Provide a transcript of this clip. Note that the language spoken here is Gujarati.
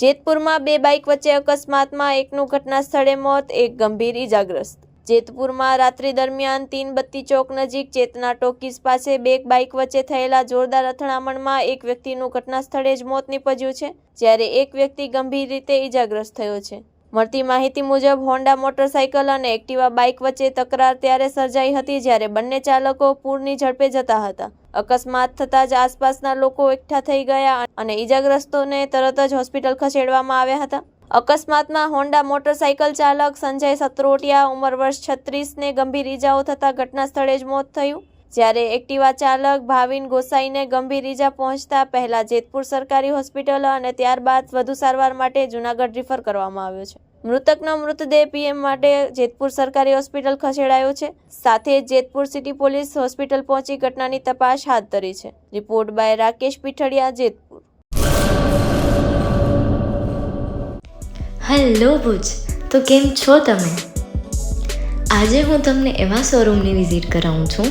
જેતપુરમાં બે બાઇક વચ્ચે અકસ્માતમાં એકનું ઘટના સ્થળે મોત, એક ગંભીર ઇજાગ્રસ્ત જેતપુરમાં રાત્રિ દરમિયાન તીન બત્તી ચોક નજીક ચેતના ટોકીઝ પાસે બે બાઇક વચ્ચે થયેલા જોરદાર અથડામણમાં એક વ્યક્તિનું ઘટના સ્થળે જ મોત નીપજ્યું છે, જ્યારે એક વ્યક્તિ ગંભીર રીતે ઇજાગ્રસ્ત થયો છે. મળતી માહિતી મુજબ, હોન્ડા મોટરસાયકલ અને એક્ટિવા બાઇક વચ્ચે તકરાર ત્યારે સર્જાઈ હતી જ્યારે બંને ચાલકો પૂરની ઝડપે જતા હતા. અકસ્માત થતાં જ આસપાસના લોકો એકઠા થઈ ગયા અને ઇજાગ્રસ્તોને તરત જ હોસ્પિટલ ખસેડવામાં આવ્યા હતા. અકસ્માતમાં હોન્ડા મોટરસાયકલ ચાલક સંજય સત્રોટિયા, ઉંમર વર્ષ છત્રીસને ગંભીર ઇજાઓ થતાં ઘટના સ્થળે જ મોત થયું. જ્યારે એક્ટિવા ચાલક ભાવિન ગોસાઈને ગંભીર ઇજા પહોંચતા પહેલા જેતપુર સરકારી હોસ્પિટલ અને ત્યારબાદ વધુ સારવાર માટે જૂનાગઢ રિફર કરવામાં આવ્યો છે. મૃતકનો મૃતદેહ પીએમ માટે જેતપુર સરકારી હોસ્પિટલ ખસેડાયો છે. સાથે જેતપુર સિટી પોલીસ હોસ્પિટલ પહોંચી ઘટનાની તપાસ હાથ ધરી છે. Report by Rakesh Pithadiya, Jetpur. Hello Bhuj, તો કેમ છો તમે? આજે હું તમને એવા શોરૂમની વિઝિટ કરાવું છું